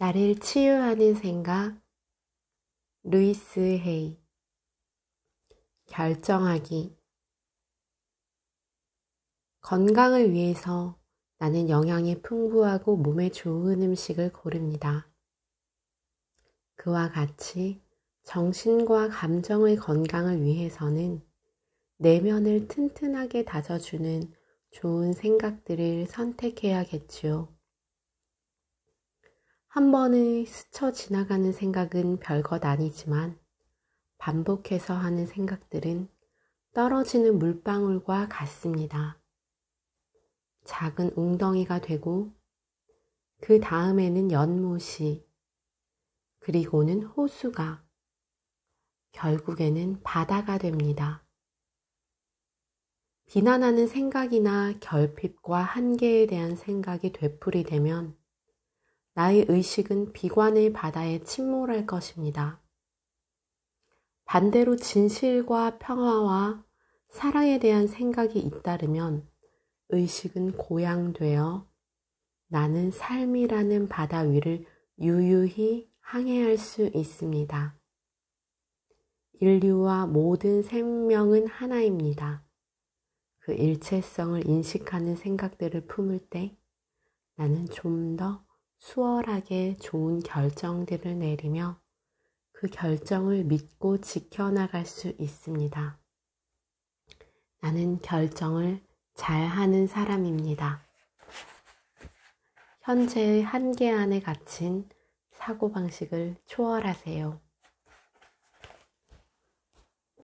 나를 치유하는 생각 루이스 헤이 결정하기 건강을 위해서 나는 영양이 풍부하고 몸에 좋은 음식을 고릅니다. 그와 같이 정신과 감정의 건강을 위해서는 내면을 튼튼하게 다져주는 좋은 생각들을 선택해야겠지요. 한 번의 스쳐 지나가는 생각은 별것 아니지만 반복해서 하는 생각들은 떨어지는 물방울과 같습니다. 작은 웅덩이가 되고 그 다음에는 연못이 그리고는 호수가 결국에는 바다가 됩니다. 비난하는 생각이나 결핍과 한계에 대한 생각이 되풀이되면 나의 의식은 비관의 바다에 침몰할 것입니다. 반대로 진실과 평화와 사랑에 대한 생각이 잇따르면 의식은 고양되어 나는 삶이라는 바다 위를 유유히 항해할 수 있습니다. 인류와 모든 생명은 하나입니다. 그 일체성을 인식하는 생각들을 품을 때 나는 좀더 수월하게 좋은 결정들을 내리며 그 결정을 믿고 지켜나갈 수 있습니다. 나는 결정을 잘 하는 사람입니다. 현재의 한계 안에 갇힌 사고방식을 초월하세요.